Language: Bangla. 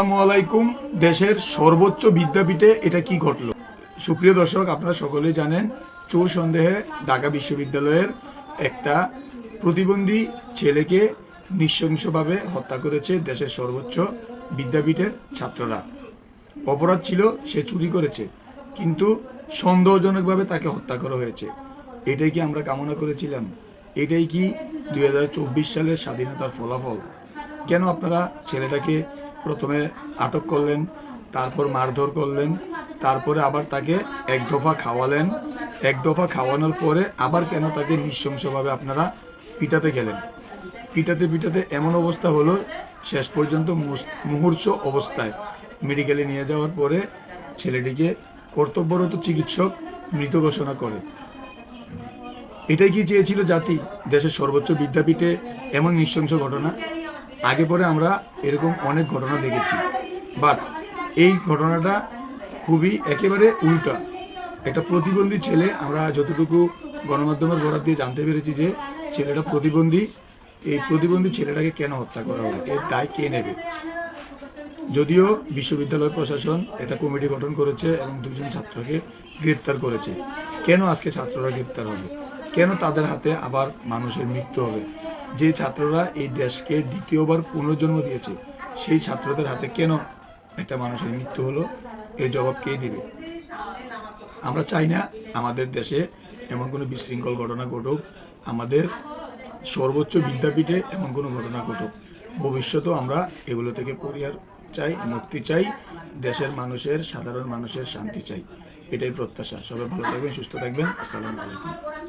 আসসালামু আলাইকুম। দেশের সর্বোচ্চ বিদ্যাপীঠে এটা কি ঘটলো? সুপ্রিয় দর্শক, আপনারা সকলেই জানেন চোর সন্দেহে ঢাকা বিশ্ববিদ্যালয়ের একটা প্রতিবন্ধী ছেলেকে নৃশংসভাবে হত্যা করেছে দেশের সর্বোচ্চ বিদ্যাপীঠের ছাত্ররা। অপরাধ ছিল, সে চুরি করেছে, কিন্তু সন্দেহজনকভাবে তাকে হত্যা করা হয়েছে। এটাই কি আমরা কামনা করেছিলাম? এটাই কি দুই হাজার চব্বিশ সালের স্বাধীনতার ফলাফল? কেন আপনারা ছেলেটাকে প্রথমে আটক করলেন, তারপর মারধর করলেন, তারপরে আবার তাকে এক দফা খাওয়ালেন। এক দফা খাওয়ানোর পরে আবার কেন তাকে নৃশংসভাবে আপনারা পিটাতে গেলেন? পিটাতে পিটাতে এমন অবস্থা হলো, শেষ পর্যন্ত মুমূর্ষ অবস্থায় মেডিকেলে নিয়ে যাওয়ার পরে ছেলেটিকে কর্তব্যরত চিকিৎসক মৃত ঘোষণা করে। এটাই কি চেয়েছিল জাতি, দেশের সর্বোচ্চ বিদ্যাপীঠে এমন নৃশংস ঘটনা? আগে পরে আমরা এরকম অনেক ঘটনা দেখেছি। বাট এই ঘটনাটা খুবই একেবারে উল্টা। একটা প্রতিবন্ধী ছেলে, আমরা যতটুকু গণমাধ্যমের বরাদ দিয়ে জানতে পেরেছি যে ছেলেটা প্রতিবন্ধী, এই প্রতিবন্ধী ছেলেটাকে কেন হত্যা করা হলো? এর দায় কে নেবে? যদিও বিশ্ববিদ্যালয় প্রশাসন একটা কমিটি গঠন করেছে এবং দুজন ছাত্রকে গ্রেপ্তার করেছে। কেন আজকে ছাত্ররা গ্রেপ্তার হবে? কেন তাদের হাতে আবার মানুষের মৃত্যু হবে? যে ছাত্ররা এই দেশকে দ্বিতীয়বার পুনর্জন্ম দিয়েছে, সেই ছাত্রদের হাতে কেন একটা মানুষের মৃত্যু হলো? এর জবাব কে দিবে? আমরা চাই না আমাদের দেশে এমন কোনো বিশৃঙ্খল ঘটনা ঘটুক। আমাদের সর্বোচ্চ বিদ্যাপীঠে এমন কোনো ঘটনা ঘটুক। ভবিষ্যতেও আমরা এগুলো থেকে পরিহার চাই, মুক্তি চাই, দেশের মানুষের, সাধারণ মানুষের শান্তি চাই। এটাই প্রত্যাশা। সবাই ভালো থাকবেন, সুস্থ থাকবেন। আসসালামু আলাইকুম।